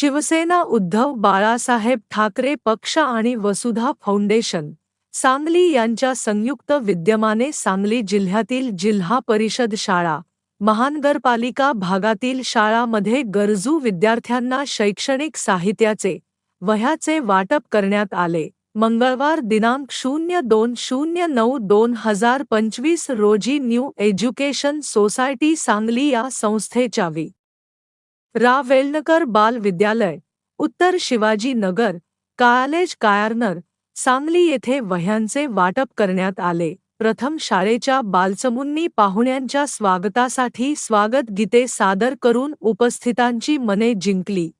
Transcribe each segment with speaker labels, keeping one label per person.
Speaker 1: शिवसेना उद्धव बाळासाहेब ठाकरे पक्ष आणि वसुधा फाउंडेशन. सांगली यांच्या संयुक्त विद्यमाने सांगली जिल्ह्यातील जिल्हा परिषद शाळा महानगरपालिका भागातील शाळामध्ये गरजू विद्यार्थ्यांना शैक्षणिक साहित्याचे वह्याचे वाटप करण्यात आले. मंगळवार दिनांक शून्य दोन शून्य नऊ दोन हजार पंचवीस रोजी न्यू एज्युकेशन सोसायटी सांगली या संस्थेच्या वी. रा वेलनकर बाल विद्यालय उत्तर शिवाजी नगर कॉलेज कायरनर सांगली येथे वह्यांचे वाटप करण्यात आले. प्रथम शाळेच्या बालचमूंनी पाहुण्यांच्या स्वागतासाठी स्वागत गीते सादर करून उपस्थितांची मने जिंकली.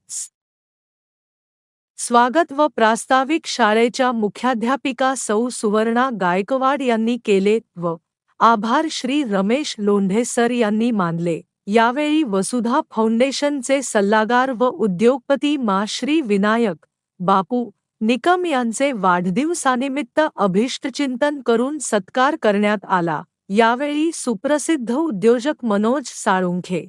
Speaker 1: स्वागत व प्रास्ताविक शाळेच्या मुख्याध्यापिका सौ सुवर्णा गायकवाड यांनी केले व आभार श्री रमेश लोंढे सर यांनी मानले. यावेळी वसुधा फाउंडेशनचे सल्लागार व उद्योगपती मा. श्री. विनायक बापू निकम यांचे वाढदिवसानिमित्त अभिष्टचिंतन करून सत्कार करण्यात आला. यावेळी सुप्रसिद्ध उद्योजक मनोज साळुंखे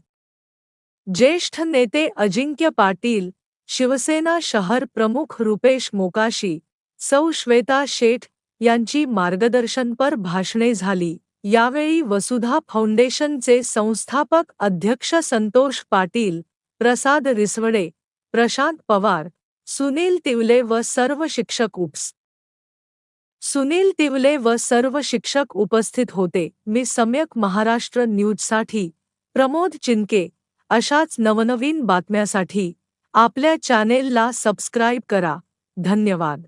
Speaker 1: ज्येष्ठ नेते अजिंक्य पाटील शिवसेना शहर प्रमुख रुपेश मोकाशी सौ. श्वेता शेठ यांची मार्गदर्शनपर भाषणे झाली. यावेळी वसुधा फाउंडेशनचे संस्थापक अध्यक्ष संतोष पाटील प्रसाद रिसवडे प्रशांत पवार सुनील तिवले व सर्व शिक्षक उप्स सुनील तिवले व सर्व शिक्षक उपस्थित होते. मी सम्यक महाराष्ट्र न्यूजसाठी प्रमोद चिनके अशाच नवनवीन बातम्यासाठी आपल्या चॅनेलला सबस्क्राईब करा. धन्यवाद.